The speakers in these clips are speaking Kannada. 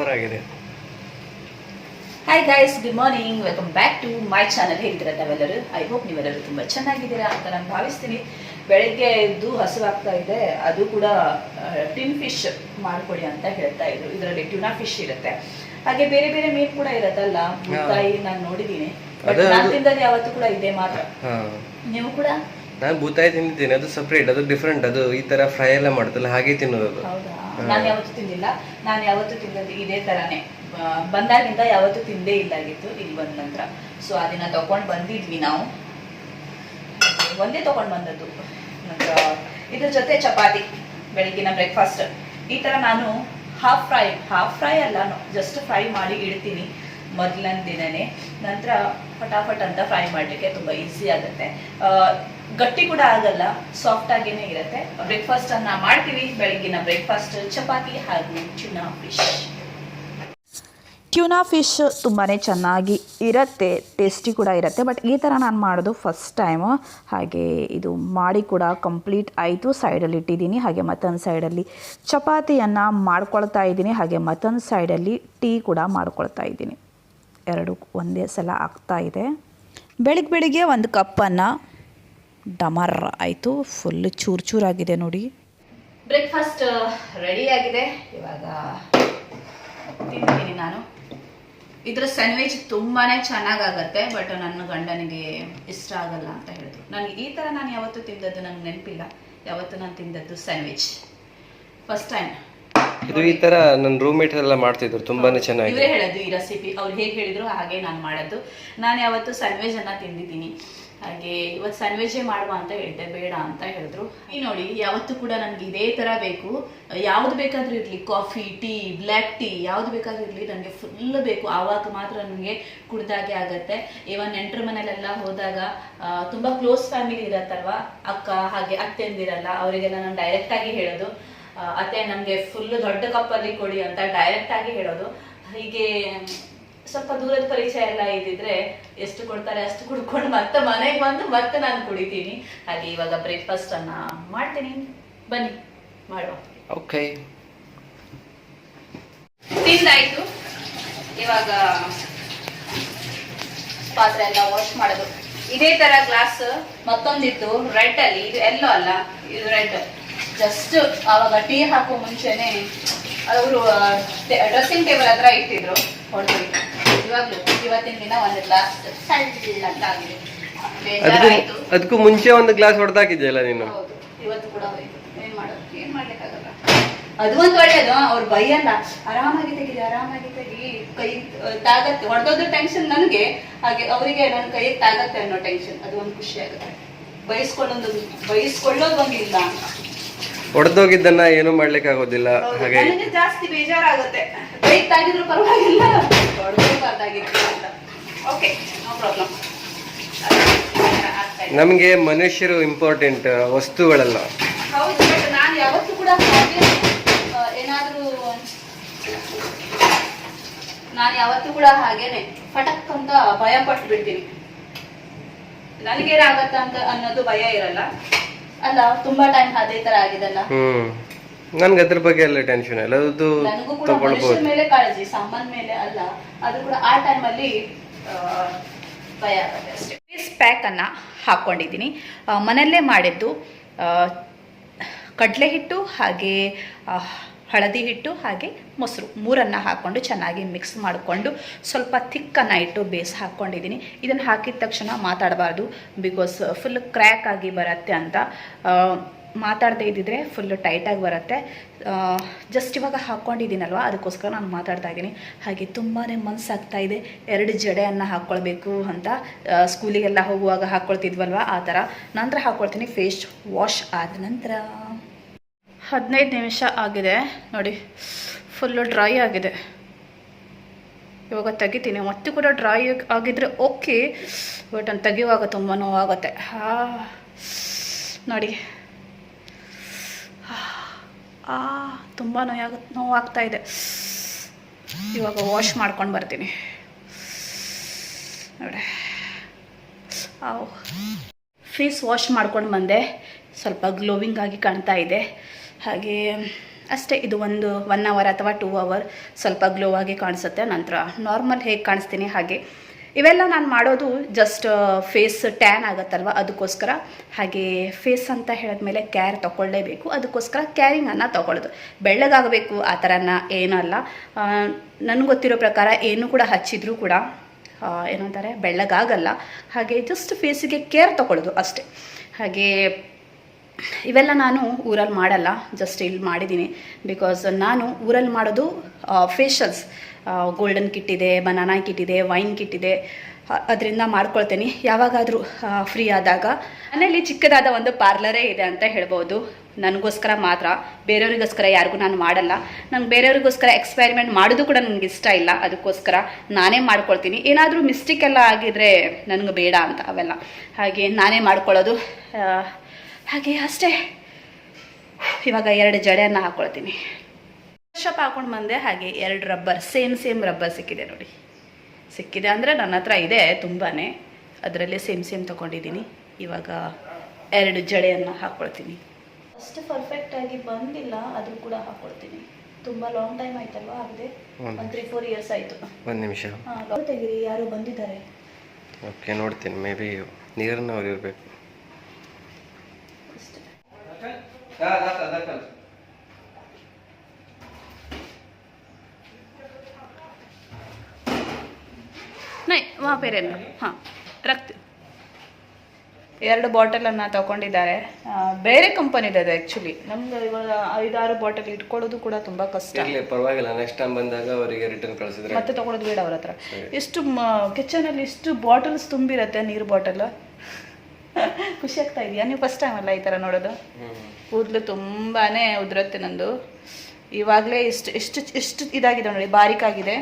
ಸೂಪರ್ ಆಗಿದೆ. Hi guys good morning welcome back to my channel ಹೇಗಿದ್ದೀರಾ ತಾವೆಲ್ಲರೂ? ಐ ಹೋಪ್ ನೀವೆಲ್ಲರೂ ತುಂಬ ಚೆನ್ನಾಗಿದ್ದೀರಾ ಅಂತ ನಾನು ಭಾವಿಸ್ತೀನಿ. ಬೆಳಗ್ಗೆ ಎದ್ದು ಹಸುವಾಗ್ತಾ ಇದೆ. ಅದು ಕೂಡ ಟಿನ್ ಫಿಶ್ ಮಾಡಿಕೊಡಿ ಅಂತ ಹೇಳ್ತಾ ಇದ್ರು. ಇದರಲ್ಲಿ ಟ್ಯೂನಾ ಫಿಶ್ ಇರುತ್ತೆ. ಹಾಗೆ ಬೇರೆ ಬೇರೆ ಮೀನು ಕೂಡ ಇರತ್ತಲ್ಲ ಬೂತಾಯಿ ನಾನು ನೋಡಿದ್ದೀನಿ ನಾನು ತಿಂದದ್ದು ಯಾವತ್ತೂ ಕೂಡ ಇದೆ ಮಾತ್ರ. ನೀವು ಕೂಡ? ನಾನು ಬೂತಾಯಿ ತಿಂದಿದ್ದೀನಿ. ಅದು ಸಪ್ರೇಟ್ ಅದು ಡಿಫ್ರೆಂಟ್ ಅದು ಈ ತರ ಫ್ರೈ ಎಲ್ಲ ಮಾಡುತ್ತಲ್ಲ ಹಾಗೆ ತಿನ್ನೋದು ಹೌದಾ? ನಾನು ಯಾವತ್ತೂ ತಿಂದಿಲ್ಲ. ನಾನು ಯಾವತ್ತೂ ತಿಂದದ್ದು ಇದೇ ತರಾನೇ. ಬಂದಾಗಿಂದ ಯಾವತ್ತೂ ತಿಂದೇ ಇಲ್ಲಾಗಿತ್ತು ಇಲ್ಲಿ ಬಂದ ನಂತರ. ಸೊ ಅದನ್ನ ತಗೊಂಡು ಬಂದಿದ್ವಿ ನಾವು. ಒಂದೇ ತಗೊಂಡು ಬಂದದ್ದು. ನಂತರ ಇದ್ರ ಜೊತೆ ಚಪಾತಿ ಬೆಳಗಿನ ಬ್ರೇಕ್ಫಾಸ್ಟ್ ಈ ತರ ನಾನು ಹಾಫ್ ಫ್ರೈ ಹಾಫ್ ಫ್ರೈ ಅಲ್ಲ ಜಸ್ಟ್ ಫ್ರೈ ಮಾಡಿ ಇಡ್ತೀನಿ ಮೊದಲನೇ ದಿನನೇ. ನಂತರ ಫಟಾಫಟ್ ಅಂತ ಫ್ರೈ ಮಾಡಲಿಕ್ಕೆ ತುಂಬ ಈಸಿ ಆಗುತ್ತೆ. ಗಟ್ಟಿ ಕೂಡ ಆಗಲ್ಲ ಸಾಫ್ಟ್ ಆಗೇನೆ ಇರುತ್ತೆ. ಬ್ರೇಕ್ಫಾಸ್ಟ್ ಅನ್ನ ಮಾಡ್ತೀವಿ, ಬೆಳಗ್ಗಿನ ಬ್ರೇಕ್ಫಾಸ್ಟ್ ಚಪಾತಿ ಹಾಗೂ ಚುನಾ ಫಿಶ್ ಟ್ಯೂನಾ ಫಿಶ್ ತುಂಬಾ ಚೆನ್ನಾಗಿ ಇರುತ್ತೆ ಟೇಸ್ಟಿ ಕೂಡ ಇರುತ್ತೆ ಬಟ್ ಈ ಥರ ನಾನು ಮಾಡೋದು ಫಸ್ಟ್ ಟೈಮು ಹಾಗೆ ಇದು ಮಾಡಿ ಕೂಡ ಕಂಪ್ಲೀಟ್ ಆಯಿತು ಸೈಡಲ್ಲಿ ಇಟ್ಟಿದ್ದೀನಿ. ಹಾಗೆ ಮತ್ತೊಂದು ಸೈಡಲ್ಲಿ ಚಪಾತಿಯನ್ನು ಮಾಡ್ಕೊಳ್ತಾ ಇದ್ದೀನಿ. ಹಾಗೆ ಮತ್ತೊಂದು ಸೈಡಲ್ಲಿ ಟೀ ಕೂಡ ಮಾಡ್ಕೊಳ್ತಾ ಇದ್ದೀನಿ. ಎರಡು ಒಂದೇ ಸಲ ಆಗ್ತಾ ಇದೆ. ಬೆಳಗ್ಗೆ ಬೆಳಿಗ್ಗೆ ಒಂದು ಕಪ್ಪನ್ನು ಡಮರ್ ಆಯಿತು ಫುಲ್ ಚೂರು ಚೂರಾಗಿದೆ ನೋಡಿ. ಬ್ರೇಕ್ಫಾಸ್ಟ್ ರೆಡಿ ಆಗಿದೆ. ಇವಾಗ ತಿಂತೀನಿ ನಾನು. ಇದ್ರ ಸ್ಯಾಂಡ್ವಿಚ್ ತುಂಬಾನೇ ಚೆನ್ನಾಗಾಗತ್ತೆ ಬಟ್ ನನ್ನ ಗಂಡನಿಗೆ ಇಷ್ಟ ಆಗಲ್ಲ ಅಂತ ಹೇಳಿದ್ರು. ನನಗೆ ಈ ಥರ ನಾನು ಯಾವತ್ತೂ ತಿಂದದ್ದು ನನಗೆ ನೆನಪಿಲ್ಲ. ಯಾವತ್ತು ನಾನು ತಿಂದದ್ದು ಸ್ಯಾಂಡ್ವಿಚ್ ಫಸ್ಟ್ ಟೈಮ್ ಇದು ಈ ತರ ನನ್ನ ರೂಮ್ಮೇಟ್ ಎಲ್ಲ ಮಾಡ್ತಿದ್ರು ತುಂಬಾನೇ ಇವರೇ ಚೆನ್ನಾಗಿದೆ. ಹೇಳೋದು ಈ ರೆಸಿಪಿ ಅವ್ರು ಹೇಗೆ ಹೇಳಿದ್ರು ಹಾಗೆ ನಾನು ಮಾಡೋದು ನಾನು ಯಾವತ್ತು ಸ್ಯಾಂಡ್ವಿಚ್ ಅನ್ನ ತಿಂದಿದ್ದೀನಿ. ಹಾಗೆ ಇವತ್ತು ಸ್ಯಾಂಡ್ವಿಚೇ ಮಾಡುವ ಅಂತ ಹೇಳಿದೆ, ಬೇಡ ಅಂತ ಹೇಳಿದ್ರು. ಈ ನೋಡಿ, ಯಾವತ್ತೂ ಕೂಡ ನನಗೆ ಇದೇ ತರ ಬೇಕು. ಯಾವ್ದು ಬೇಕಾದ್ರೂ ಇರಲಿ, ಕಾಫಿ, ಟೀ, ಬ್ಲ್ಯಾಕ್ ಟೀ, ಯಾವ್ದು ಬೇಕಾದ್ರೂ ಇರಲಿ, ನನಗೆ ಫುಲ್ ಬೇಕು. ಆವಾಗ ಮಾತ್ರ ನನಗೆ ಕುಡ್ದಾಗೆ ಆಗತ್ತೆ. ಇವನ್ ನೆಂಟರ ಮನೇಲೆಲ್ಲ ಹೋದಾಗ ತುಂಬಾ ಕ್ಲೋಸ್ ಫ್ಯಾಮಿಲಿ ಇರತ್ತಲ್ವ? ಅಕ್ಕ, ಹಾಗೆ ಅತ್ತೆಂದಿರಲ್ಲ, ಅವರಿಗೆಲ್ಲ ನಾನು ಡೈರೆಕ್ಟ್ ಆಗಿ ಹೇಳೋದು. ಅತ್ತೆ ನಮ್ಗೆ ಫುಲ್ ದೊಡ್ಡ ಕಪ್ಪಲ್ಲಿ ಕೊಡಿ ಅಂತ ಡೈರೆಕ್ಟ್ ಆಗಿ ಹೇಳೋದು. ಹೀಗೆ ಸ್ವಲ್ಪ ದೂರದ ಪರಿಚಯ ಎಲ್ಲ ಇದ್ದಿದ್ರೆ ಎಷ್ಟು ಕೊಡ್ತಾರೆ ಅಷ್ಟು ಕುಡ್ಕೊಂಡು ಮತ್ತೆ ಮನೆಗೆ ಬಂದು ಮತ್ತೆ ನಾನು ಕುಡಿತೀನಿ. ಹಾಗೆ ಇವಾಗ ಬ್ರೇಕ್ಫಾಸ್ಟ್ ಅನ್ನ ಮಾಡ್ತೀನಿ. ಬನ್ನಿ ಮಾಡುವ. ಓಕೆ ತಿಂದಾಯ್ತು. ಇವಾಗ ಪಾತ್ರೆ ಎಲ್ಲ ವಾಶ್ ಮಾಡೋದು. ಇದೇ ತರ ಗ್ಲಾಸ್ ಮತ್ತೊಂದಿತ್ತು ರೆಡ್ ಅಲ್ಲಿ ಇದು ಎಲ್ಲೋ ಅಲ್ಲ ಇದು ರೆಡ್ ಜಸ್ಟ್ ಅವಾಗ ಟೀ ಹಾಕೋ ಮುಂಚೆನೆ ಅವರು ಡ್ರೆಸ್ಸಿಂಗ್ ಟೇಬಲ್ ಹತ್ರ ಇಟ್ಟಿದ್ರು ಹೊಡೆದು ಇವಾಗ್ಲೂ ಇವತ್ತಿನ ದಿನ ಒಂದು ಗ್ಲಾಸ್ ಅದಕ್ಕೂ ಬೇಜಾರಾಯ್ತು. ಅದಕ್ಕೂ ಮುಂಚೆ ಒಂದು ಗ್ಲಾಸ್ ಹೊಡೆದಾಕಿದ್ಯಲ್ಲ ನೀನು? ಹೌದು ಇವತ್ತು ಕೂಡ ಹೋಯ್ತು ಏನ್ ಮಾಡೋದು? ಏನ್ ಮಾಡ್ಲಿಕ್ಕಾಗಲ್ಲ? ಅದು ಒಂದು ಒಳ್ಳೇದು ಅವ್ರು ಬೈಯಲ್ಲ. ಆರಾಮಾಗಿ ತೆಗೀರಿ ಆರಾಮಾಗಿ ತೆಗಿ ಕೈ ತಾಗತ್ತೆ ಹೊಡೆದೋದ್ರ ಟೆನ್ಷನ್ ನನಗೆ ಹಾಗೆ ಅವರಿಗೆ ನನ್ನ ಕೈಗೆ ತಾಗತ್ತೆ ಅನ್ನೋ ಟೆನ್ಷನ್ ಅದು ಒಂದು ಖುಷಿ ಆಗುತ್ತೆ. ಬಯಸ್ಕೊಳ್ಳೋದು ಬಯಸ್ಕೊಳ್ಳೋದು ಒಂದಿಲ್ಲ ಅಂತ ಹೊಡೆದೋಗಿದ್ದನ್ನ ಏನು ಮಾಡ್ಲಿಕ್ಕೆ ಆಗೋದಿಲ್ಲ ಹಾಗೆ ನನಗೆ ಜಾಸ್ತಿ ಬೇಜಾರಾಗುತ್ತೆ. ಕೈ ತಾಗಿದ್ರು ಪರವಾಗಿಲ್ಲ ಹೊಡೆದೋಗ್ಬಾರ್ದಾಗಿತ್ತು ಅಂತ. ಓಕೆ ನೋ ಪ್ರಾಬ್ಲಮ್ ನಮಗೆ ಮನುಷ್ಯರು ಇಂಪಾರ್ಟೆಂಟ್ ವಸ್ತುಗಳಲ್ಲ. ಹೌದು ಬಟ್ ನಾನು ಯಾವತ್ತೂ ಕೂಡ ಹಾಗೆ ಏನಾದ್ರೂ ನಾನು ಯಾವತ್ತೂ ಕೂಡ ಹಾಗೇನೆ ಫಟಕ್ ಅಂತ ಭಯ ಪಟ್ಟು ಬಿಡ್ತೀನಿ ನನಗೇನಾಗತ್ತ ಅಂತ ಅನ್ನೋದು ಭಯ ಇರಲ್ಲ. ಅಲ್ಲ ತುಂಬಾ ಟೈಮ್ ಅದೇ ತರ ಆಗಿದಲ್ಲ? ಹ್ಮ್. ನನ್ಗೆ ಅದ್ರ ಬಗ್ಗೆ ಎಲ್ಲ ಟೆನ್ಷನ್ ಇಲ್ಲ. ಅದು ನನಗೂ ಕೂಡ ತಗೊಳ್ಬೋದು. ಮನುಷ್ಯರ ಮೇಲೆ ಕಾಳಜಿ ಸಾಮಾನ್ ಮೇಲೆ ಅಲ್ಲ. ಅದು ಕೂಡ ಆ ಟೈಮಲ್ಲಿ ಭಯ ಆಗುತ್ತೆ ಅಷ್ಟೇ. ಫೇಸ್ ಪ್ಯಾಕ್ ಅನ್ನ ಹಾಕೊಂಡಿದ್ದೀನಿ. ಆ, ಮನೆಯಲ್ಲೇ ಮಾಡಿದ್ದು ಆ, ಕಡಲೆ ಹಿಟ್ಟು ಹಾಗೆ ಆ, ಹಳದಿ ಹಿಟ್ಟು ಹಾಗೆ ಮೊಸರು ಮೂರನ್ನು ಹಾಕ್ಕೊಂಡು ಚೆನ್ನಾಗಿ ಮಿಕ್ಸ್ ಮಾಡಿಕೊಂಡು ಸ್ವಲ್ಪ ಥಿಕ್ಕನ್ನು ಇಟ್ಟು ಬೇಸ್ ಹಾಕ್ಕೊಂಡಿದ್ದೀನಿ. ಇದನ್ನು ಹಾಕಿದ ತಕ್ಷಣ ಮಾತಾಡಬಾರ್ದು ಬಿಕಾಸ್ ಫುಲ್ ಕ್ರ್ಯಾಕ್ ಆಗಿ ಬರುತ್ತೆ ಅಂತ. ಮಾತಾಡದೆ ಇದ್ದಿದ್ರೆ ಫುಲ್ಲು ಟೈಟಾಗಿ ಬರುತ್ತೆ. ಜಸ್ಟ್ ಇವಾಗ ಹಾಕ್ಕೊಂಡಿದ್ದೀನಲ್ವ ಅದಕ್ಕೋಸ್ಕರ ನಾನು ಮಾತಾಡ್ತಾ ಇದ್ದೀನಿ. ಹಾಗೆ ತುಂಬಾ ಮನಸ್ಸಾಗ್ತಾ ಇದೆ. ಎರಡು ಜಡೆಯನ್ನು ಹಾಕ್ಕೊಳ್ಬೇಕು ಅಂತ ಸ್ಕೂಲಿಗೆಲ್ಲ ಹೋಗುವಾಗ ಹಾಕ್ಕೊಳ್ತಿದ್ವಲ್ವ ಆ ಥರ. ನಂತರ ಹಾಕ್ಕೊಳ್ತೀನಿ ಫೇಸ್ ವಾಶ್ ಆದ ನಂತರ. ಹದಿನೈದು ನಿಮಿಷ ಆಗಿದೆ. ನೋಡಿ, ಫುಲ್ಲು ಡ್ರೈ ಆಗಿದೆ. ಇವಾಗ ತೆಗಿತೀನಿ. ಮತ್ತೆ ಕೂಡ ಡ್ರೈ ಆಗಿದ್ರೆ ಓಕೆ, ಬಟ್ ನಾನು ತೆಗಿಯುವಾಗ ತುಂಬ ನೋವಾಗುತ್ತೆ. ಹಾ, ನೋಡಿ. ಆ, ತುಂಬ ನೋವಾಗ ನೋವಾಗ್ತಾ ಇದೆ. ಇವಾಗ ವಾಶ್ ಮಾಡ್ಕೊಂಡು ಬರ್ತೀನಿ. ನೋಡಿ. ಆ ಫೇಸ್ ವಾಶ್ ಮಾಡ್ಕೊಂಡು ಬಂದೆ. ಸ್ವಲ್ಪ ಗ್ಲೋವಿಂಗ್ ಆಗಿ ಕಾಣ್ತಾ ಇದೆ. ಹಾಗೆ ಅಷ್ಟೇ ಇದು ಒಂದು ಒನ್ ಅವರ್ ಅಥವಾ ಟೂ ಅವರ್ ಸ್ವಲ್ಪ ಗ್ಲೋ ಆಗಿ ಕಾಣಿಸುತ್ತೆ. ನಂತರ ನಾರ್ಮಲ್ ಹೇಗೆ ಕಾಣಿಸ್ತೀನಿ ಹಾಗೆ. ಇವೆಲ್ಲ ನಾನು ಮಾಡೋದು ಜಸ್ಟ್ ಫೇಸ್ ಟ್ಯಾನ್ ಆಗುತ್ತಲ್ವ? ಅದಕ್ಕೋಸ್ಕರ ಹಾಗೆ ಫೇಸ್ ಅಂತ ಹೇಳಿದ್ಮೇಲೆ ಕೇರ್ ತಗೊಳ್ಳೇಬೇಕು ಅದಕ್ಕೋಸ್ಕರ ಕ್ಯಾರಿಂಗನ್ನು ತೊಗೊಳ್ಳೋದು ಬೆಳ್ಳಗಾಗಬೇಕು ಆ ಥರನ ಏನಲ್ಲ ನನಗೆ ಗೊತ್ತಿರೋ ಪ್ರಕಾರ ಏನು ಕೂಡ ಹಚ್ಚಿದ್ರೂ ಕೂಡ ಏನಂತಾರೆ, ಬೆಳ್ಳಗಾಗಲ್ಲ. ಹಾಗೆ ಜಸ್ಟ್ ಫೇಸಿಗೆ ಕೇರ್ ತೊಗೊಳ್ಳೋದು ಅಷ್ಟೇ. ಹಾಗೆ ಇವೆಲ್ಲ ನಾನು ಊರಲ್ಲಿ ಮಾಡಲ್ಲ ಜಸ್ಟ್ ಇಲ್ಲಿ ಮಾಡಿದ್ದೀನಿ. ಬಿಕಾಸ್ ನಾನು ಊರಲ್ಲಿ ಮಾಡೋದು ಫೇಶಿಯಲ್ಸ್ ಗೋಲ್ಡನ್ ಕಿಟ್ ಇದೆ ಬನಾನಾ ಕಿಟ್ ಇದೆ ವೈನ್ ಕಿಟ್ ಇದೆ. ಅದರಿಂದ ಮಾಡ್ಕೊಳ್ತೀನಿ. ಯಾವಾಗಾದರೂ ಫ್ರೀ ಆದಾಗ ಮನೇಲಿ ಚಿಕ್ಕದಾದ ಒಂದು ಪಾರ್ಲರೇ ಇದೆ ಅಂತ ಹೇಳ್ಬೋದು. ನನಗೋಸ್ಕರ ಮಾತ್ರ. ಬೇರೆಯವ್ರಿಗೋಸ್ಕರ ಯಾರಿಗೂ ನಾನು ಮಾಡಲ್ಲ. ನಂಗೆ ಬೇರೆಯವ್ರಿಗೋಸ್ಕರ ಎಕ್ಸ್ಪೆರಿಮೆಂಟ್ ಮಾಡೋದು ಕೂಡ ನನಗೆ ಇಷ್ಟ ಇಲ್ಲ. ಅದಕ್ಕೋಸ್ಕರ ನಾನೇ ಮಾಡ್ಕೊಳ್ತೀನಿ. ಏನಾದರೂ ಮಿಸ್ಟೇಕ್ ಎಲ್ಲ ಆಗಿದ್ರೆ ನನಗೆ ಬೇಡ ಅಂತ ಅವೆಲ್ಲ. ಹಾಗೆ ನಾನೇ ಮಾಡ್ಕೊಳ್ಳೋದು. ಹಾಗೆ ಅಷ್ಟೇ. ಇವಾಗ ಎರಡು ಜಡೆಯನ್ನ ಹಾಕೊಳ್ತೀನಿ. ಶಾಪ್ ಹಾಕೊಂಡು ಬಂದೆ ಹಾಗೆ ಎರಡು ರಬ್ಬರ್ ಸೇಮ್ ಸೇಮ್ ರಬ್ಬರ್ ಸಿಕ್ಕಿದೆ ನೋಡಿ. ಸಿಕ್ಕಿದೆ ಅಂದರೆ ನನ್ನ ಹತ್ರ ಇದೆ ತುಂಬಾ ಅದರಲ್ಲೇ ಸೇಮ್ ಸೇಮ್ ತೊಗೊಂಡಿದ್ದೀನಿ. ಇವಾಗ ಎರಡು ಜಡೆಯನ್ನು ಹಾಕ್ಕೊಳ್ತೀನಿ ಅಷ್ಟು ಪರ್ಫೆಕ್ಟಾಗಿ ಬಂದಿಲ್ಲ ಅದು ಕೂಡ ಹಾಕ್ಕೊಳ್ತೀನಿ ತುಂಬ ಲಾಂಗ್ ಟೈಮ್ ಆಯ್ತಲ್ವಾ ಆಗಿದೆ ಒಂದು ತ್ರೀ ಫೋರ್ ಇಯರ್ಸ್ ಆಯಿತು. ಒಂದು ನಿಮಿಷ. ಹಾಂ ತೆಗೀರಿ ಯಾರು ಬಂದಿದ್ದಾರೆ? ಓಕೆ ನೋಡ್ತೀನಿ. ಮೇ ಬಿ ನೀರನ್ನವ್ರು ಇರಬೇಕು ಅಷ್ಟೇ ನೈ ವಾ ಪೇರೇನು ಹಾಂ ರಕ್ತ. ಎರಡು ಬಾಟಲನ್ನು ತಗೊಂಡಿದ್ದಾರೆ. ಬೇರೆ ಕಂಪನಿದು ಅದು ಆ್ಯಕ್ಚುಲಿ ನಮ್ದು ಇವಾಗ ಐದಾರು ಬಾಟಲ್ ಇಟ್ಕೊಳ್ಳೋದು ಕೂಡ ತುಂಬ ಕಷ್ಟ. ಇರಲಿ ಪರವಾಗಿಲ್ಲ. ನೆಕ್ಸ್ಟ್ ಟೈಮ್ ಬಂದಾಗ ಅವರಿಗೆ ರಿಟರ್ನ್ ಕಳಿಸಿದ್ರೆ. ಮತ್ತೆ ತಗೊಳ್ಳೋದು ಬೇಡ ಅವ್ರ ಹತ್ರ. ಎಷ್ಟು ಕಿಚನಲ್ಲಿ ಇಷ್ಟು ಬಾಟಲ್ಸ್ ತುಂಬಿರತ್ತೆ ನೀರು ಬಾಟಲ್ ಖುಷಿ ಆಗ್ತಾ ಇದೆಯಾ? ನೀವು ಫಸ್ಟ್ ಟೈಮ್ ಅಲ್ಲ ಈ ಥರ ನೋಡೋದು? ಕೂದಲು ತುಂಬಾನೇ ಉದುರುತ್ತೆ ನಂದು. ಇವಾಗಲೇ ಇಷ್ಟು ಇಷ್ಟು ಇಷ್ಟು ಇದಾಗಿದೆ ನೋಡಿ ಬಾರಿಕಾಗಿದೆ.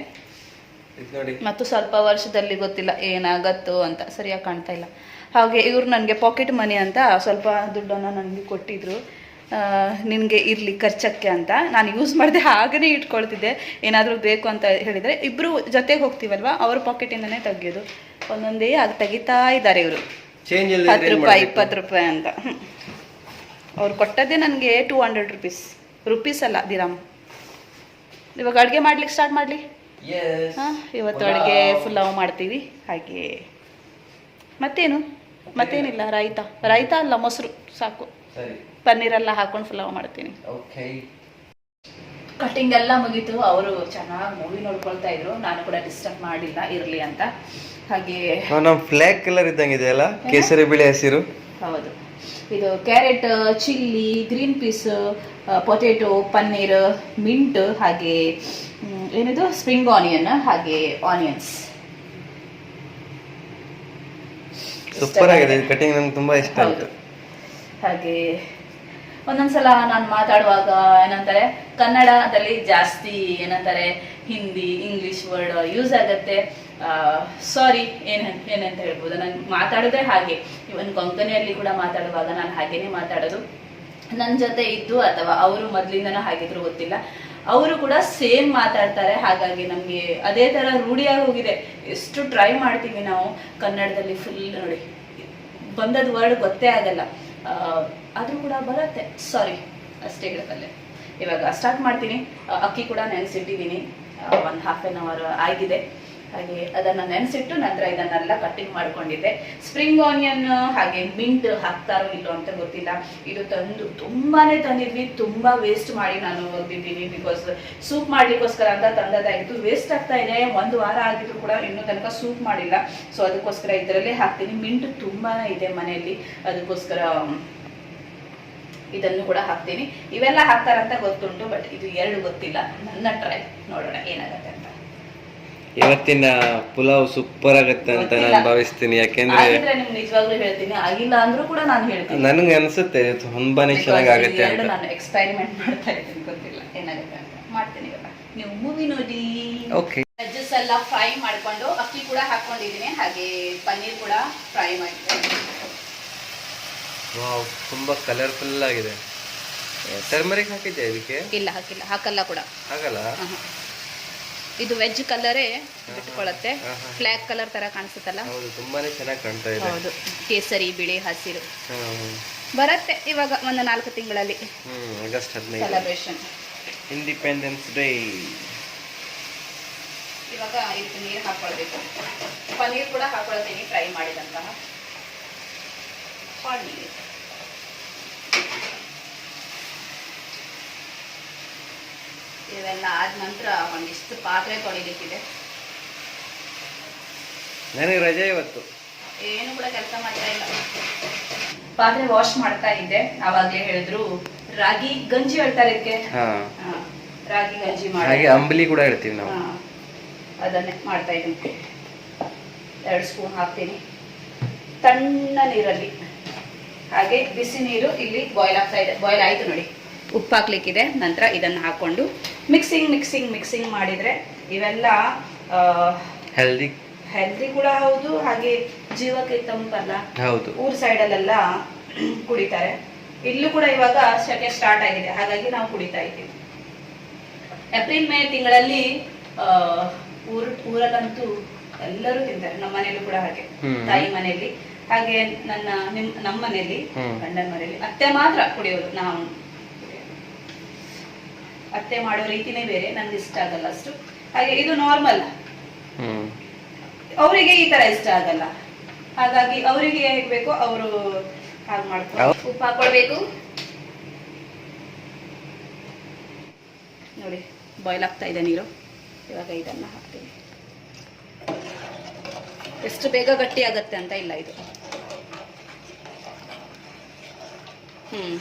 ಮತ್ತು ಸ್ವಲ್ಪ ವರ್ಷದಲ್ಲಿ ಗೊತ್ತಿಲ್ಲ ಏನಾಗತ್ತೋ ಅಂತ ಸರಿಯಾಗಿ ಕಾಣ್ತಾ ಇಲ್ಲ. ಹಾಗೆ ಇವರು ನನಗೆ ಪಾಕೆಟ್ ಮನಿ ಅಂತ ಸ್ವಲ್ಪ ದುಡ್ಡನ್ನು ನನಗೆ ಕೊಟ್ಟಿದ್ರು. ನಿನಗೆ ಇರಲಿ ಖರ್ಚಕ್ಕೆ ಅಂತ. ನಾನು ಯೂಸ್ ಮಾಡಿದೆ ಹಾಗೇ ಇಟ್ಕೊಳ್ತಿದ್ದೆ. ಏನಾದರೂ ಬೇಕು ಅಂತ ಹೇಳಿದರೆ ಇಬ್ಬರು ಜೊತೆಗೆ ಹೋಗ್ತೀವಲ್ವಾ ಅವ್ರ ಪಾಕೆಟಿಂದನೇ ತೆಗೆಯೋದು. ಒಂದೊಂದೇ ಆಗಿ ತೆಗಿತಾ ಇದ್ದಾರೆ ಇವರು. ಹತ್ತು ರೂಪಾಯಿ ಇಪ್ಪತ್ತು ರೂಪಾಯಿ ಅಂತ. ಅವ್ರು ಕೊಟ್ಟದ್ದೇ ನನಗೆ ಟೂ ಹಂಡ್ರೆಡ್ ರುಪೀಸ್ ರುಪೀಸ್ ಅಲ್ಲ ದಿರಾಮ್. ಇವಾಗ ಅಡುಗೆ ಮಾಡ್ಲಿಕ್ಕೆ ಸ್ಟಾರ್ಟ್ ಮಾಡಲಿ? ಹಾಂ ಇವತ್ತು ಅಡುಗೆ ಪುಲಾವ್ ಮಾಡ್ತೀವಿ. ಹಾಗೆ. ಮತ್ತೇನು? ಮತ್ತೇನಿಲ್ಲ ರೈತ ರೈತ ಅಲ್ಲ ಮೊಸರು ಸಾಕು. ಸರಿ. ಪನ್ನೀರೆಲ್ಲ ಹಾಕೊಂಡು ಪುಲಾವ್ ಮಾಡ್ತೀನಿ. ಓಕೆ ಕಟಿಂಗ್ ಎಲ್ಲ ಮುಗೀತು. ಅವರು ಚೆನ್ನಾಗಿ ಮೂವಿ ನೋಡ್ಕೊಳ್ತಾ ಇದ್ರು. ನಾನು ಕೂಡ ಡಿಸ್ಟರ್ಬ್ ಮಾಡಿಲ್ಲ ಇರಲಿ ಅಂತ. ಹಾಗೆ ನಮ್ಮ ಫ್ಲಾಗ್ ಕಲರ್ ಇದ್ದಂಗೆ ಇದೆಯಲ್ಲ? ಕೇಸರಿ ಬಿಳಿ ಹಸಿರು. ಹೌದು. ಇದು carrot chilli green peas potato paneer mint ಹಾಗೆ ಏನಿದು? ಸ್ಪ್ರಿಂಗ್ ಆನಿಯನ್ ಹಾಗೆ ಆನಿಯನ್ಸ್. ಸೂಪರ್ ಆಗಿದೆ. ಕಟಿಂಗ್ ನಂಗೆ ತುಂಬಾ ಇಷ್ಟ ಆಯ್ತು. ಹಾಗೆ ಒಂದೊಂದ್ಸಲ ನಾನು ಮಾತಾಡುವಾಗ ಏನಂತಾರೆ, ಕನ್ನಡದಲ್ಲಿ ಜಾಸ್ತಿ ಏನಂತಾರೆ, ಹಿಂದಿ ಇಂಗ್ಲಿಷ್ ವರ್ಡ್ ಯೂಸ್ ಆಗುತ್ತೆ. ಸಾರಿ ಏನ್, ಏನಂತ ಹೇಳ್ಬೋದು. ನಾನು ಮಾತಾಡೋದೇ ಹಾಗೆ. ಇವನ್ ಕೊಂಕಣಿಯಲ್ಲಿ ಕೂಡ ಮಾತಾಡುವಾಗ ನಾನು ಹಾಗೇನೆ ಮಾತಾಡೋದು. ನನ್ನ ಜೊತೆ ಇದ್ದು ಅಥವಾ ಅವರು ಮೊದ್ಲಿಂದನೂ ಹಾಗಿದ್ರು ಗೊತ್ತಿಲ್ಲ. ಅವರು ಕೂಡ ಸೇಮ್ ಮಾತಾಡ್ತಾರೆ. ಹಾಗಾಗಿ ನಮಗೆ ಅದೇ ಥರ ರೂಢಿಯಾಗಿ ಹೋಗಿದೆ. ಎಷ್ಟು ಟ್ರೈ ಮಾಡ್ತೀವಿ ನಾವು ಕನ್ನಡದಲ್ಲಿ ಫುಲ್ ನೋಡಿ. ಬಂದದ ವರ್ಡ್ ಗೊತ್ತೇ ಆಗಲ್ಲ. ಆದರೂ ಕೂಡ ಬರುತ್ತೆ. ಸಾರಿ ಅಷ್ಟೇ ಹೇಳಬಲ್ಲೆ ಇವಾಗ ಸ್ಟಾರ್ಟ್ ಮಾಡ್ತೀನಿ. ಅಕ್ಕಿ ಕೂಡ ನೆನೆಸಿಟ್ಟಿದ್ದೀನಿ. ಒಂದು ಹಾಫ್ ಆನ್ ಅವರ್ ಆಗಿದೆ. ಹಾಗೆ ಅದನ್ನು ನೆನೆಸಿಟ್ಟು ನಂತರ ಇದನ್ನೆಲ್ಲ ಕಟ್ಟಿಂಗ್ ಮಾಡ್ಕೊಂಡಿದ್ದೆ. ಸ್ಪ್ರಿಂಗ್ ಆನಿಯನ್ ಹಾಗೆ ಮಿಂಟ್ ಹಾಕ್ತಾರೋ ಇಲ್ಲೋ ಅಂತ ಗೊತ್ತಿಲ್ಲ. ಇದು ತಂದು ತುಂಬಾನೇ ತಂದಿದ್ವಿ. ತುಂಬಾ ವೇಸ್ಟ್ ಮಾಡಿ ನಾನು ಒಗ್ದಿದ್ದೀನಿ ಬಿಕಾಸ್ ಸೂಪ್ ಮಾಡ್ಲಿಕ್ಕೋಸ್ಕರ ಅಂತ ತಂದದಾಗಿತ್ತು ವೇಸ್ಟ್ ಆಗ್ತಾ ಇದೆ. ಒಂದು ವಾರ ಆಗಿದ್ರು ಕೂಡ ಇನ್ನೂ ತನಕ ಸೂಪ್ ಮಾಡಿಲ್ಲ. ಸೊ ಅದಕ್ಕೋಸ್ಕರ ಇದರಲ್ಲೇ ಹಾಕ್ತೀನಿ. ಮಿಂಟ್ ತುಂಬಾನೇ ಇದೆ ಮನೆಯಲ್ಲಿ. ಅದಕ್ಕೋಸ್ಕರ ಇದನ್ನು ಕೂಡ ಹಾಕ್ತೀನಿ. ಇವೆಲ್ಲ ಹಾಕ್ತಾರಂತ ಗೊತ್ತುಂಟು ಬಟ್ ಇದು ಎರಡು ಗೊತ್ತಿಲ್ಲ. ನನ್ನ ಟ್ರೈ ನೋಡೋಣ ಏನಾಗತ್ತೆ ಅಂತ. ಇವತ್ತಿನ ಪುಲಾವ್ ಸೂಪರ್ ಆಗತ್ತೆ ಅಂತ ನಾನು ಭಾವಿಸ್ತೀನಿ. ಯಾಕೆಂದ್ರೆ ನಿಮ್ಗೆ ನಿಜವಾಗ್ಲೂ ಹೇಳ್ತೀನಿ. ಆಗಿಲ್ಲ ಅಂದ್ರೂ ಕೂಡ ನಾನು ಹೇಳ್ತೀನಿ. ನನಗೆ ಅನ್ಸುತ್ತೆ ತುಂಬಾನೇ ಚೆನ್ನಾಗಿ ಆಗುತ್ತೆ ಅಂತ. ನಾನು ಎಕ್ಸ್ಪೆರಿಮೆಂಟ್ ಮಾಡ್ತಾ ಇದ್ದೀನಿ ಗೊತ್ತಿಲ್ಲ. ಏನಾಗುತ್ತೆ ಅಂತ. ಮಾಡ್ತೀನಿ ನೀವು ಮೂವಿ ನೋಡಿ. ಓಕೆ ಎಲ್ಲ ಫ್ರೈ ಮಾಡ್ಕೊಂಡು ಅಕ್ಕಿ ಕೂಡ ಹಾಕೊಂಡಿದ್ದೀನಿ ಹಾಗೆ ಪನ್ನೀರ್ ಕೂಡ ಫ್ರೈ ಮಾಡಿದ್ದೆ ವಾವ್ ತುಂಬಾ ಕಲರ್ಫುಲ್ ಆಗಿದೆ. ಟರ್ಮರಿಕ್ ಹಾಕಿದ್ದೆ ಇದಕ್ಕೆ? ಇಲ್ಲ ಹಾಕಿಲ್ಲ. ಹಾಕಲ್ಲ ಕೂಡ. ಹಾಕಲ್ಲ? ಇದು ವೆಜ್ ಕಲರೇ ಬಿಟ್ಕೊಳ್ಳುತ್ತೆ. ಬ್ಲ್ಯಾಕ್ ಕಲರ್ ತರ ಕಾಣಿಸುತ್ತಲ್ಲ? ಹೌದು ತುಂಬಾನೇ ಚೆನ್ನಾಗಿ ಕಾಣ್ತಾ ಇದೆ. ಹೌದು. ಕೇಸರಿ ಬಿಳಿ ಹಸಿರು. ಬರುತ್ತೆ ಇವಾಗ ಒಂದು ನಾಲ್ಕು ತಿಂಗಳಲ್ಲಿ. ಆಗಸ್ಟ್ ಹದಿನೈದು. ಸೆಲೆಬ್ರೇಷನ್ ಇಂಡಿಪೆಂಡೆನ್ಸ್ ಡೇ ಇವಾಗ ಇದಕ್ಕೆ ನೀರು ಹಾಕೊಳ್ಬೇಕು ಪನ್ನೀರ್ ಕೂಡ ಹಾಕೊಳ್ತೀನಿ ಫ್ರೈ ಮಾಡಿದಂತಹ. ಪನ್ನೀರ್ ಇವೆಲ್ಲ ಆದ ನಂತರ ಒಂದಿಷ್ಟು ಪಾತ್ರೆ ತೊಳಿಲಿಕ್ಕಿದೆ. ನನಗೆ ರಜೆ ಇವತ್ತು. ಏನು ಕೂಡ ಕೆಲಸ ಮಾಡ್ತಾ ಇಲ್ಲ. ಪಾತ್ರೆ ವಾಶ್ ಮಾಡ್ತಾ ಇದ್ದೆ. ಅವಾಗಲೇ ಹೇಳಿದ್ರು ರಾಗಿ ಗಂಜಿ ಹೇಳ್ತಾರೆ ಇದಕ್ಕೆ ರಾಗಿ ಗಂಜಿ ಹಾಗೆ ಮಾಡಿ ಅಂಬಲಿ ಕೂಡ ಹೇಳ್ತೀವಿ ನಾವು. ಹಾ, ಅದನ್ನೇ ಮಾಡ್ತಾ ಇದ್ದೀನಿ. ಎರಡು ಸ್ಪೂನ್ ಹಾಕ್ತೀನಿ. ತಣ್ಣ ನೀರಲ್ಲಿ. ಹಾಗೆ ಬಿಸಿ ನೀರು ಇಲ್ಲಿ ಬಾಯ್ಲ್ ಆಗ್ತಾ ಇದೆ. ಬಾಯ್ಲ್ ಆಯ್ತು ನೋಡಿ. ಉಪ್ಪು ಹಾಕ್ಲಿಕ್ಕಿದೆ. ನಂತರ ಇದನ್ನು ಹಾಕೊಂಡು ಮಿಕ್ಸಿಂಗ್ ಮಿಕ್ಸಿಂಗ್ ಮಿಕ್ಸಿಂಗ್ ಮಾಡಿದ್ರೆ ಇವೆಲ್ಲ ಹೆಲ್ದಿ ಹೆಲ್ದಿ ಕೂಡ ಹೌದು ಹಾಗೆ ಜೀವಕ್ಕೆ ತಂಪಲ್ಲ. ಹೌದು. ಊರ್ ಸೈಡಲ್ಲೆಲ್ಲ ಕುಡಿತಾರೆ. ಇಲ್ಲೂ ಕೂಡ ಇವಾಗ ಸೆಕೆ ಸ್ಟಾರ್ಟ್ ಆಗಿದೆ. ಹಾಗಾಗಿ ನಾವು ಕುಡಿತಾ ಇದ್ದೀವಿ. ಏಪ್ರಿಲ್ ಮೇ ತಿಂಗಳಲ್ಲಿ ಊರ ಊರ್ ಊರಲ್ಲಂತೂ ಎಲ್ಲರೂ ತಿಂತಾರೆ. ನಮ್ಮ ಮನೆಯಲ್ಲೂ ಕೂಡ ಹಾಗೆ. ತಾಯಿ ಮನೆಯಲ್ಲಿ. ಹಾಗೆ ನನ್ನ ನಿಮ್ ನಮ್ಮ ಮನೆಯಲ್ಲಿ. ಗಂಡನ ಮನೆಯಲ್ಲಿ ಅತ್ತೆ ಮಾತ್ರ ಕುಡಿಯೋದು ನಾವು. ಅತ್ತೆ ಮಾಡೋ ರೀತಿನೇ ಬೇರೆ ನನ್ಗೆ ಇಷ್ಟ ಆಗಲ್ಲ ಅಷ್ಟು. ಹಾಗೆ ಇದು ನಾರ್ಮಲ್ ಅವರಿಗೆ ಈ ತರ ಇಷ್ಟ ಆಗಲ್ಲ. ಹಾಗಾಗಿ ಅವರಿಗೆ ಹೇಗ್ ಬೇಕೋ ಅವರು ಹಾಗೆ ಮಾಡ್ಕೊಂಡು ಉಪ್ಪು ಹಾಕೊಳ್ಬೇಕು. ನೋಡಿ ಬಾಯ್ಲ್ ಆಗ್ತಾ ಇದೆ ನೀರು. ಇವಾಗ ಇದನ್ನ ಹಾಕ್ತೀನಿ. ಎಷ್ಟು ಬೇಗ ಗಟ್ಟಿ ಆಗತ್ತೆ ಅಂತ ಇಲ್ಲ ಇದು. ಹ್ಮ್.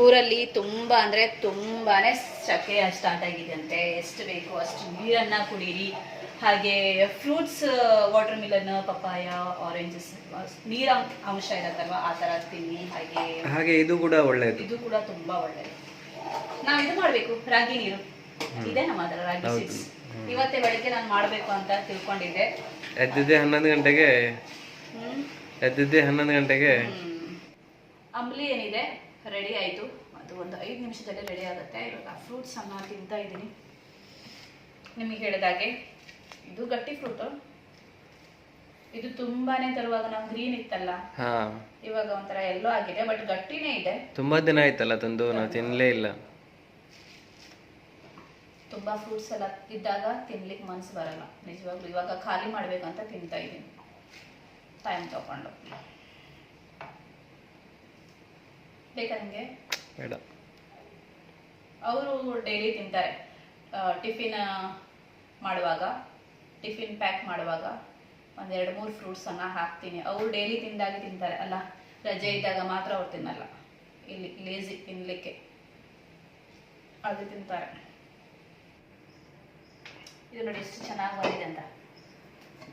ಊರಲ್ಲಿ ತುಂಬಾ ಅಂದ್ರೆ ತುಂಬಾನೇ ಸೆಕೆ ಸ್ಟಾರ್ಟ್ ಆಗಿದೆ ಅಂತೆ ಎಷ್ಟು ಬೇಕು ಅಷ್ಟು ನೀರನ್ನ ಕುಡೀರಿ. ಹಾಗೆ fruits watermelon papaya oranges ನೀರ ಅಂಶ ಇರತ್ತಲ್ವ? ಆ ತರ ತಿನ್ನಿ. ಹಾಗೆ ಹಾಗೆ ಇದು ಕೂಡ ಒಳ್ಳೆಯದು ಇದು ಕೂಡ ತುಂಬಾ ಒಳ್ಳೆಯದು ನಾವು ಇದು ಮಾಡ್ಬೇಕು. ರಾಗಿ ನೀರು. ಇದೆ ನಮ್ಮ ಹತ್ರ ರಾಗಿ. ಸೀಡ್ಸ್. ಇವತ್ತೇ ಬೆಳಿಗ್ಗೆ ನಾನು ಮಾಡಬೇಕು ಅಂತ ತಿಳ್ಕೊಂಡಿದ್ದೆ. ಎದ್ದಿದ್ದೆ ಹನ್ನೊಂದು ಗಂಟೆಗೆ. ಹ್ಮ್. ಎದ್ದಿದ್ದೆ ಹನ್ನೊಂದು ಗಂಟೆಗೆ. ಅಂಬ್ಲಿ ಏನಿದೆ? ರೆಡಿ ಆಯ್ತು. ಅದು ಒಂದು ಐದು ನಿಮಿಷದಲ್ಲಿ ರೆಡಿ ಆಗುತ್ತೆ. ಇವಾಗ ಫ್ರೂಟ್ಸ್ ಅನ್ನ ತಿಂತಾ ಇದ್ದೀನಿ. ನಿಮಗೆ ಹೇಳಿದಾಗೆ ಇದು ಗಟ್ಟಿ ಫ್ರೂಟು. ಇದು ತುಂಬಾನೇ ತರುವಾಗ ನಾವು ಗ್ರೀನ್ ಇತ್ತಲ್ಲ? ಇವಾಗ ಒಂಥರ ಎಲ್ಲೋ ಆಗಿದೆ. ಬಟ್ ಗಟ್ಟಿನೇ ಇದೆ. ತುಂಬಾ ದಿನ ಆಯ್ತಲ್ಲ ತಂದು? ನಾವು ತಿನ್ಲೇ ಇಲ್ಲ. ತುಂಬಾ ಫ್ರೂಟ್ಸ್ ಎಲ್ಲ ಇದ್ದಾಗ ತಿನ್ಲಿಕ್ಕೆ ಮನ್ಸು ಬರಲ್ಲ. ನಿಜವಾಗ್ಲೂ ಇವಾಗ ಖಾಲಿ ಮಾಡ್ಬೇಕಂತ ತಿಂತಾ ಇದ್ದೀನಿ. ಟೈಮ್ ತಗೊಂಡು. ಬೇಕಾ ನಿಮಗೆ ಬೇಡ. ಅವರು ಡೈಲಿ ತಿಂತಾರೆ. ಟಿಫಿನ್ ಮಾಡುವಾಗ ಟಿಫಿನ್ ಪ್ಯಾಕ್ ಮಾಡುವಾಗ ಒಂದೆರಡು ಮೂರು ಫ್ರೂಟ್ಸನ್ನು ಹಾಕ್ತೀನಿ. ಅವರು ಡೈಲಿ ತಿಂದಾಗೆ ತಿಂತಾರೆ ಅಲ್ಲ? ರಜೆ ಇದ್ದಾಗ ಮಾತ್ರ ಅವ್ರು ತಿನ್ನಲ್ಲ. ಇಲ್ಲಿ ಲೇಜಿ ತಿನ್ನಲಿಕ್ಕೆ ಅದು ತಿಂತಾರೆ. ಇದು ನೋಡಿ ಎಷ್ಟು ಚೆನ್ನಾಗಿ ಬಂದಿದೆ ಅಂತ.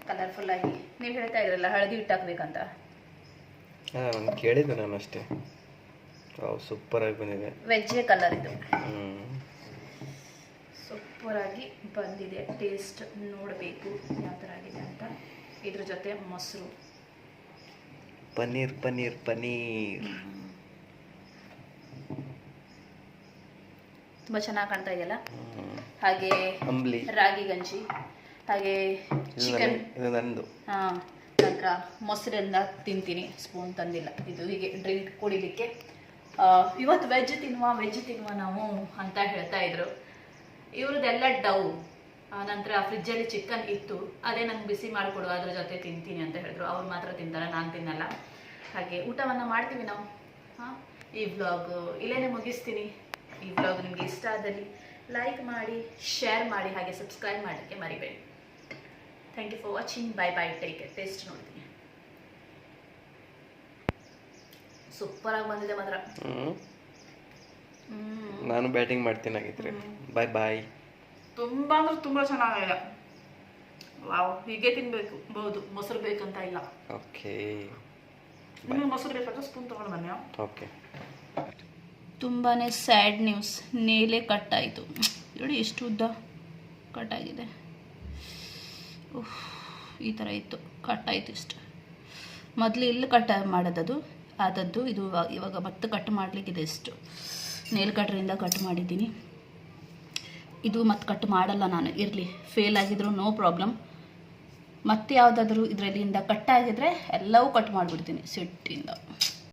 ಕಲರ್ಫುಲ್ ಆಗಿ. ನೀವು ಹೇಳ್ತಾ ಇದ್ರಲ್ಲ ಹಳದಿ ಹಿಟ್ಟು ಹಾಕ್ಬೇಕಂತ. ನಾನು ಕೇಳಿದ್ದೆ ನಾನು ಅಷ್ಟೇ. ಸೂಪರ್ ಆಗಿ ಬಂದಿದೆ. ವೆಜ್ಜೇ ಕಲರ್ ಇದು. ಸೂಪರ್ ಆಗಿ ಬಂದಿದೆ. ಟೇಸ್ಟ್ ನೋಡಬೇಕು ಯಾವ ಥರ ಆಗಿದೆ ಅಂತ. ಇದ್ರ ಜೊತೆ ಮೊಸರು. ಪನ್ನೀರ್ ಪನ್ನೀರ್ ಪನ್ನೀರ್. ತುಂಬ ಚೆನ್ನಾಗಿ ಕಾಣ್ತಾ ಇದೆಯಲ್ಲ? ಹಾಗೆ ಅಂಬ್ಲಿ. ರಾಗಿ ಗಂಜಿ ಹಾಗೆ ಚಿಕನ್ ಇದು ನಂದು. ಹಾಂ ನಂತರ ಮೊಸರಿಂದ ತಿಂತೀನಿ ಸ್ಪೂನ್ ತಂದಿಲ್ಲ. ಇದು ಹೀಗೆ ಡ್ರಿಂಕ್ ಕುಡಿಲಿಕ್ಕೆ. ಆ, ಇವತ್ತು ವೆಜ್ ತಿನ್ನುವ ವೆಜ್ ತಿನ್ನುವ ನಾವು ಅಂತ ಹೇಳ್ತಾ ಇದ್ರು. ಇವ್ರದ್ದೆಲ್ಲ ಡೌ ಆ, ನಂತರ ಫ್ರಿಜ್ಜಲ್ಲಿ ಚಿಕನ್ ಇತ್ತು. ಅದೇ ನಂಗೆ ಬಿಸಿ ಮಾಡಿಕೊಡು ಅದ್ರ ಜೊತೆ ತಿಂತೀನಿ ಅಂತ ಹೇಳಿದ್ರು. ಅವ್ರು ಮಾತ್ರ ತಿಂತಾರೆ ನಾನು ತಿನ್ನಲ್ಲ. ಹಾಗೆ ಊಟವನ್ನು ಮಾಡ್ತೀವಿ ನಾವು. ಹಾಂ ಈ ವ್ಲಾಗ್ ಇಲ್ಲೇನೆ ಮುಗಿಸ್ತೀನಿ. ಈ ವ್ಲಾಗ್ ನಿಮಗೆ ಇಷ್ಟ ಆದಲ್ಲಿ ಲೈಕ್ ಮಾಡಿ ಶೇರ್ ಮಾಡಿ ಹಾಗೆ ಸಬ್ಸ್ಕ್ರೈಬ್ ಮಾಡಲಿಕ್ಕೆ ಮರಿಬೇಡಿ. Thank you for watching bye bye take taste ನೋಡ್ತೀನಿ. ಸೂಪರ್ ಆಗಿ ಬಂದಿದೆ ಮಾತ್ರ. ನಾನು ಬ್ಯಾಟಿಂಗ್ ಮಾಡ್ತೀನಿ ಹಾಗಿದ್ರೆ. ಬಾಯ್ ಬಾಯ್ ತುಂಬಾ ಅಂದ್ರೆ ತುಂಬಾ ಚೆನ್ನಾಗಿದೆ. ವಾವ್ ಹೀಗೆ ತಿನ್ಬೇಕು. ಬಹುದು ಮೊಸರು ಬೇಕಂತ ಇಲ್ಲ. ಓಕೆ ನಿಮಗೆ ಮೊಸರು ಬೇಕಾದ್ರೆ ಸ್ಪೂನ್ ತಗೊಂಡು ಬನ್ನಿ ಓಕೆ ತುಂಬಾ ಸ್ಯಾಡ್ ನ್ಯೂಸ್ ನೇಲೆ ಕಟ್ಟಾಯಿತು. ನೋಡಿ ಎಷ್ಟು ಉದ್ದ ಕಟ್ಟಾಗಿದೆ. ಉಫ್, ಈ ಥರ ಇತ್ತು. ಕಟ್ ಆಯಿತು ಇಷ್ಟು. ಮೊದಲು ಇಲ್ಲಿ ಕಟ್ ಮಾಡೋದದು? ಆದದ್ದು ಇದು ಇವಾಗ ಮತ್ತೆ ಕಟ್ ಮಾಡಲಿಕ್ಕಿದೆ ಇಷ್ಟು. ನೇಲ್ ಕಟ್ರಿಂದ ಕಟ್ ಮಾಡಿದ್ದೀನಿ. ಇದು ಮತ್ತೆ ಕಟ್ ಮಾಡಲ್ಲ ನಾನು. ಇರಲಿ ಫೇಲ್ ಆಗಿದ್ರು ನೋ ಪ್ರಾಬ್ಲಮ್ ಮತ್ತೆ ಯಾವುದಾದ್ರೂ ಇದರಲ್ಲಿಂದ ಕಟ್ ಆಗಿದ್ರೆ ಎಲ್ಲವೂ ಕಟ್ ಮಾಡಿಬಿಡ್ತೀನಿ. ಸಿಟ್ಟಿಂದ.